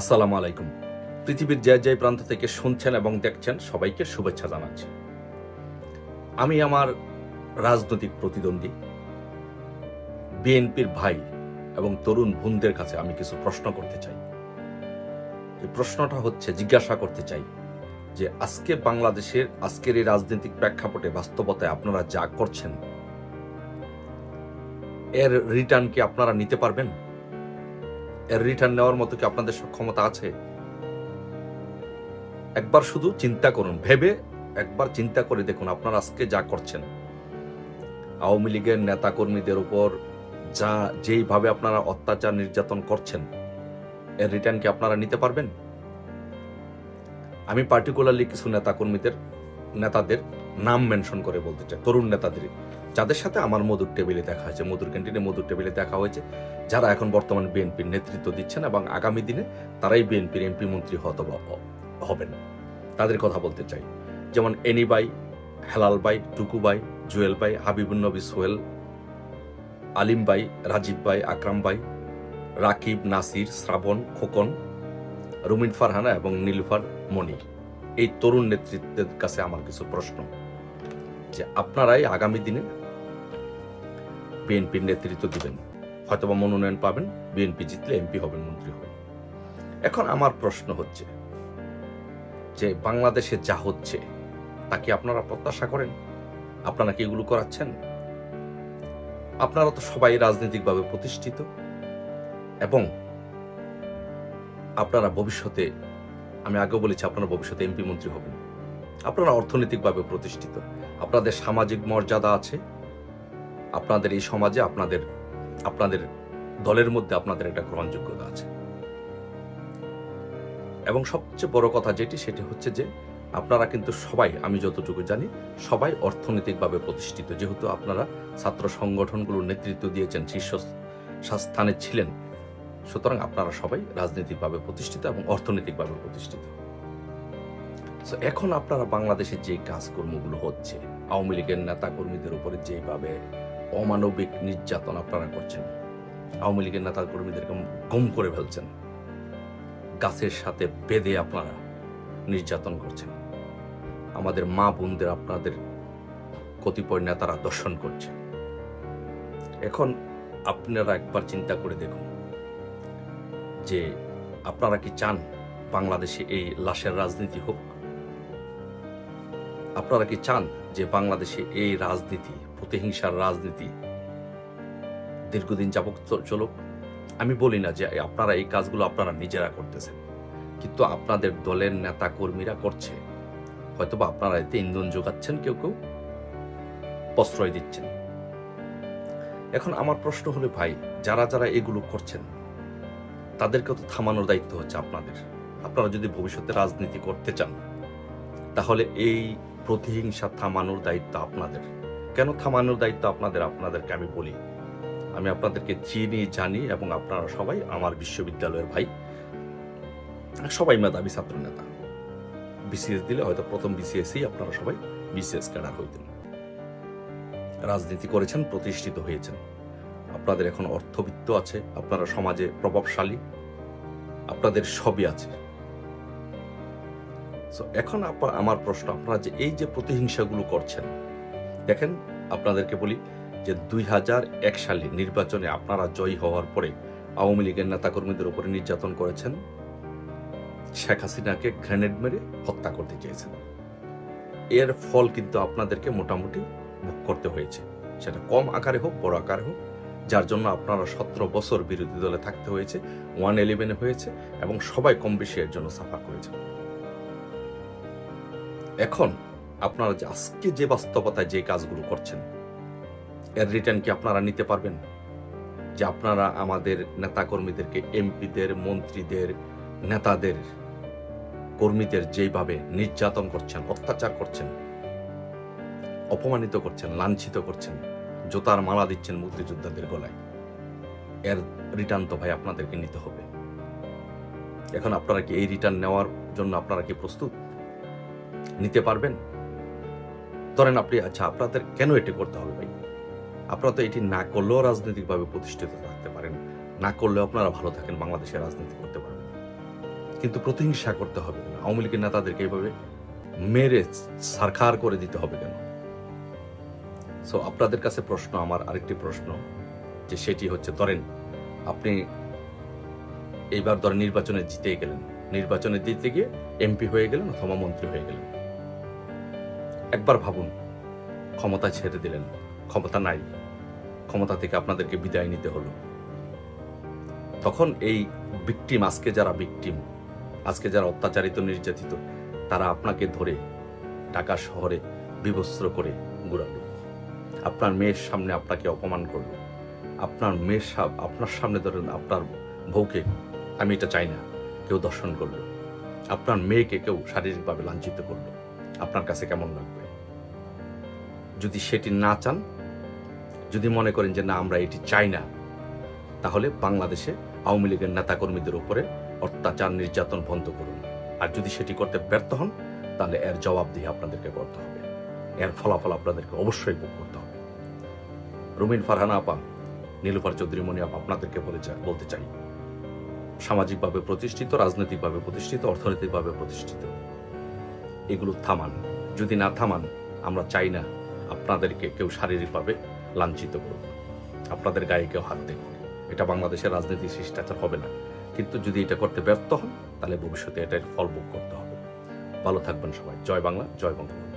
আসসালামু আলাইকুম। পৃথিবীর যে যে প্রান্ত থেকে শুনছেন এবং দেখছেন, সবাইকে শুভেচ্ছা জানাচ্ছি। আমি আমার রাজনৈতিক প্রতিদ্বন্দ্বী, বিএনপির ভাই এবং তরুণ বোনদের কাছে আমি কিছু প্রশ্ন করতে চাই। এই প্রশ্নটা হচ্ছে, জিজ্ঞাসা করতে চাই যে, আজকে বাংলাদেশের আজকের এই রাজনৈতিক প্রেক্ষাপটে বাস্তবতায় আপনারা যা করছেন, এর রিটার্ন কি আপনারা নিতে পারবেন? এর রিটার্ন নেওয়ার মতো কি আপনাদের সক্ষমতা আছে? একবার শুধু চিন্তা করুন, ভেবে একবার চিন্তা করে দেখুন আপনারা আজকে যা করছেন। আওয়ামী লীগের নেতা কর্মীদের উপর যা, যেইভাবে আপনারা অত্যাচার নির্যাতন করছেন, এর রিটার্ন কি আপনারা নিতে পারবেন? আমি পার্টিকুলারলি কিছু নেতা কর্মীদের নেতাদের নাম মেনশন করে বলতে চাই। তরুণ নেতাদের। যাদের সাথে আমার মধুর টেবিলে দেখা হয়েছে, মধুর ক্যান্টিনে মধুর টেবিলে দেখা হয়েছে, যারা এখন বর্তমান বিএনপির নেতৃত্ব দিচ্ছেন এবং আগামী দিনে তারাই বিএনপির এমপি, মন্ত্রী হত হবেন তাদের কথা বলতে চাই। যেমন Ani bhai Helal by Tuku by Jewel bhai Habibun Nabi Sohel, Alim by Rajib by Akram by Rakib, Nasir, Shrabon, Khokon, Rumin Farhana এবং নীলুফার মণি এই তরুণ নেতৃত্বের কাছে আমার কিছু প্রশ্ন। যে আপনারাই আগামী দিনে বিএনপির নেতৃত্ব দিবেন। হয়তোবা মনোনয়ন পাবেন, বিএনপি জিতলে এমপি হবেন, মন্ত্রী হবেন। এখন আমার প্রশ্ন হচ্ছে যে বাংলাদেশে যা হচ্ছে, তা কি আপনারা প্রত্যাশা করেন? আপনারা কি এগুলো করাচ্ছেন? আপনারা তো সবাই রাজনৈতিকভাবে প্রতিষ্ঠিত এবং আপনারা ভবিষ্যতে, আমি আগেও বলেছি আপনারা ভবিষ্যতে এমপি, মন্ত্রী হবেন। আপনারা অর্থনৈতিকভাবে প্রতিষ্ঠিত। আপনাদের সামাজিক মর্যাদা আছে। আপনাদের এই সমাজে আপনাদের আপনাদের দলের মধ্যে আপনাদের একটা গ্রহণযোগ্যতা আছে। এবং সবচেয়ে বড় কথা যেটি, সেটি হচ্ছে যে, আপনারা কিন্তু সবাই, আমি যতটুকু জানি, সবাই অর্থনৈতিকভাবে প্রতিষ্ঠিত। যেহেতু আপনারা ছাত্র সংগঠনগুলোর নেতৃত্ব দিয়েছেন শীর্ষ স্থানে ছিলেন, সুতরাং আপনারা সবাই রাজনৈতিকভাবে প্রতিষ্ঠিত এবং অর্থনৈতিকভাবে প্রতিষ্ঠিত। এখন আপনারা বাংলাদেশে যে কাজকর্মগুলো হচ্ছে, আওয়ামী লীগের নেতা কর্মীদের উপরে যেভাবে অমানবিক নির্যাতন আপনারা করছেন, আওয়ামী লীগের নেতা কর্মীদেরকে গম করে ফেলছেন, গাছের সাথে বেঁধে আপনারা নির্যাতন করছেন। আমাদের মা বোনদের আপনাদের কতিপয় নেতারা দর্শন করছে। এখন আপনারা একবার চিন্তা করে দেখুন যে আপনারা কি চান বাংলাদেশে এই লাশের রাজনীতি হোক? আপনারা কি চান যে বাংলাদেশে এই রাজনীতি, প্রতিহিংসার রাজনীতি দীর্ঘদিন যাবত চ- চলুক? আমি বলি না যে আপনারা এই কাজগুলো আপনারা নিজেরা করতেছেন, কিন্তু আপনাদের দলের নেতা কর্মীরা করছে। হয়তোবা আপনারা এতে ইন্ধন যোগাচ্ছেন কেউ কেউ, প্রশ্রয় দিচ্ছেন। এখন আমার প্রশ্ন হলো ভাই, যারা যারা এগুলো করছেন তাদেরকে তো থামানোর দায়িত্ব হচ্ছে আপনাদের। আপনারা যদি ভবিষ্যতে রাজনীতি করতে চান, তাহলে এই প্রতিহিংসা থামানোর দায়িত্ব আপনাদের। কেন থামানোর দায়িত্ব আপনাদের? আপনাদেরকে আমি বলি, আমি আপনাদেরকে চিনি, জানি এবং আপনারা সবাই আমার বিশ্ববিদ্যালয়ের ভাই। সবাই মেধাবী ছাত্র নেতা বিসিএস দিলে হয়তো প্রথম বিসিএসই আপনারা সবাই বিসিএস ক্যাডার হইতেন। রাজনীতি করেছেন, প্রতিষ্ঠিত হয়েছেন। আপনাদের এখন অর্থবিত্ত আছে, আপনারা সমাজে প্রভাবশালী। আপনাদের সবই আছে। এখন আপা- আমার প্রশ্ন, আপনারা যে এই যে প্রতিহিংসাগুলো করছেন, দেখেন, আপনাদেরকে বলি যে দুই হাজার এক সালে নির্বাচনে আপনারা জয়ী হওয়ার পরে আওয়ামী লীগের নেতাকর্মীদের উপরে নির্যাতন করেছেন। শেখ হাসিনাকে গ্রেনেড মেরে হত্যা করতে চেয়েছেন। এর ফল কিন্তু আপনাদেরকে মোটামুটি ভোগ করতে হয়েছে। সেটা কম আকারে হোক, বড় আকারে হোক, যার জন্য আপনারা সতেরো বছর বিরোধী দলে থাকতে হয়েছে, ওয়ান ইলেভেনে হয়েছে এবং সবাই কম বেশি এর জন্য সাফার করেছেন। এখন আপনারা যে আজকে যে বাস্তবতায় যে কাজগুলো করছেন, এর রিটার্ন কি আপনারা নিতে পারবেন? যে আপনারা আমাদের নেতাকর্মীদেরকে, এমপিদের, মন্ত্রীদের, নেতাদের, কর্মীদের যেভাবে নির্যাতন করছেন, অত্যাচার করছেন, অপমানিত করছেন, লাঞ্ছিত করছেন, জোতার মালা দিচ্ছেন মুক্তিযোদ্ধাদের গলায়, এর রিটার্ন তো ভাই আপনাদেরকে নিতে হবে। এখন আপনারা কি এই রিটার্ন নেওয়ার জন্য আপনারা কি প্রস্তুত? নিতে পারবেন? ধরেন আপনি আচ্ছা আপনাদের কেন এটি করতে হবে ভাই? আপনারা তো এটি না করলেও রাজনৈতিকভাবে প্রতিষ্ঠিত থাকতে পারেন। না করলেও আপনারা ভালো থাকেন, বাংলাদেশে রাজনীতি করতে পারবেন। কিন্তু প্রতিহিংসা করতে হবে না আওয়ামী লীগের নেতাদেরকে এইভাবে মেরে সারখার করে দিতে হবে কেন? সো আপনাদের কাছে প্রশ্ন, আমার আরেকটি প্রশ্ন, যে সেটি হচ্ছে, ধরেন আপনি এইবার ধরেন নির্বাচনে জিতেই গেলেন। নির্বাচনে জিতে গিয়ে এমপি হয়ে গেলেন অথবা মন্ত্রী হয়ে গেলেন। একবার ভাবুন, ক্ষমতা ছেড়ে দিলেন, ক্ষমতা নাই, ক্ষমতা থেকে আপনাদেরকে বিদায় নিতে হলো। তখন এই বিক্টিম আজকে যারা বিক্টিম আজকে যারা অত্যাচারিত, নির্যাতিত, তারা আপনাকে ধরে ঢাকা শহরে বিবস্ত্র করে ঘুরালো। আপনার মেয়ের সামনে আপনাকে অপমান করল। আপনার মেয়ের আপনার সামনে ধরেন আপনার বউকে, আমি এটা চাই না, কেউ দর্শন করল। আপনার মেয়েকে কেউ শারীরিকভাবে লাঞ্ছিত করল। আপনার কাছে কেমন লাগবে? যদি সেটি না চান, যদি মনে করেন যে না, আমরা এটি চাই না, তাহলে বাংলাদেশে আওয়ামী লীগের নেতাকর্মীদের উপরে অত্যাচার, নির্যাতন বন্ধ করুন। আর যদি সেটি করতে ব্যর্থ হন, তাহলে এর জবাবদিহি আপনাদেরকে করতে হবে। এর ফলাফল আপনাদেরকে অবশ্যই ভোগ করতে হবে। রুমিন ফারহানা আপা, নীলুফার চৌধুরী মনি আপা আপনাদেরকে বলে বলতে চাই। সামাজিকভাবে প্রতিষ্ঠিত, রাজনৈতিকভাবে প্রতিষ্ঠিত, অর্থনৈতিকভাবে প্রতিষ্ঠিত। এগুলো থামান। যদি না থামান, আমরা চাই না আপনাদেরকে কেউ শারীরিকভাবে লাঞ্ছিত করুক আপনাদের গায়ে কেউ হাত দেবে এটা বাংলাদেশের রাজনীতি শিষ্টাচার হবে না। কিন্তু যদি এটা করতে ব্যর্থ হন, তাহলে ভবিষ্যতে এটার ফল ভোগ করতে হবে। ভালো থাকবেন সবাই। জয় বাংলা, জয় বঙ্গবন্ধু।